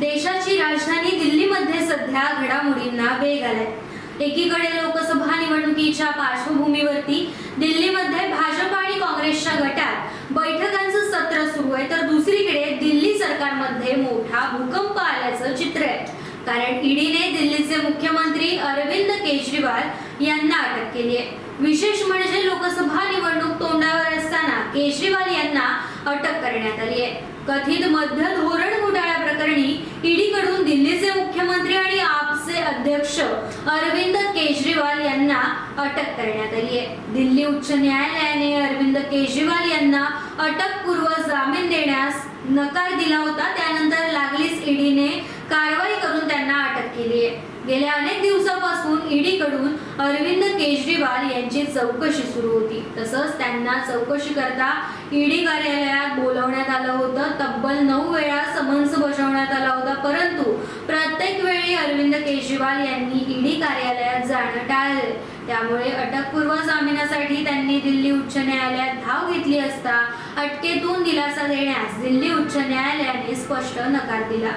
देशाची राजधानी दिल्लीमध्ये सध्या घडामोडींना वेग आलाय. एकीकडे लोकसभा निवडणुकीच्या पार्श्वभूमीवरती दिल्लीमध्ये भाजप आणि काँग्रेसच्या गटात बैठकांचं सत्र सुरू आहे तर दुसरीकडे दिल्ली सरकारमध्ये मोठा भूकंप आल्याचं चित्र आहे. कारण ईडीने दिल्लीचे मुख्यमंत्री अरविंद केजरीवाल यांना अटक केली आहे. विशेष म्हणजे लोकसभा निवडणूक तोंडावर असताना केजरीवाल यांना अटक करण्यात आली आहे. कथित मध्य धोरण प्रकरणी ईडीकडून दिल्लीचे मुख्यमंत्री आणि आपचे अध्यक्ष अरविंद केजरीवाल यांना अटक करण्यात आली आहे. दिल्ली उच्च न्यायालयाने अरविंद केजरीवाल यांना अटकपूर्व जामीन देण्यास नकार दिला होता. त्यानंतर लागलीच ईडीने कारवाई केली आहे. गेल्या अनेक दिवसापासून ईडीकडून अरविंद केजरीवाल यांची चौकशी सुरू होती. तसंच त्यांना चौकशी करता ईडी कार्यालयात बोलवण्यात आलं होतं. तब्बल नऊ वेळा समन्स बजावण्यात आला होता. परंतु प्रत्येक वेळी अरविंद केजरीवाल यांनी ईडी कार्यालयात जाणं टाळले. त्यामुळे अटकपूर्व जामिनासाठी त्यांनी दिल्ली उच्च न्यायालयात धाव घेतली असता अटकेतून दिलासा देण्यास दिल्ली उच्च न्यायालयाने स्पष्ट नकार दिला.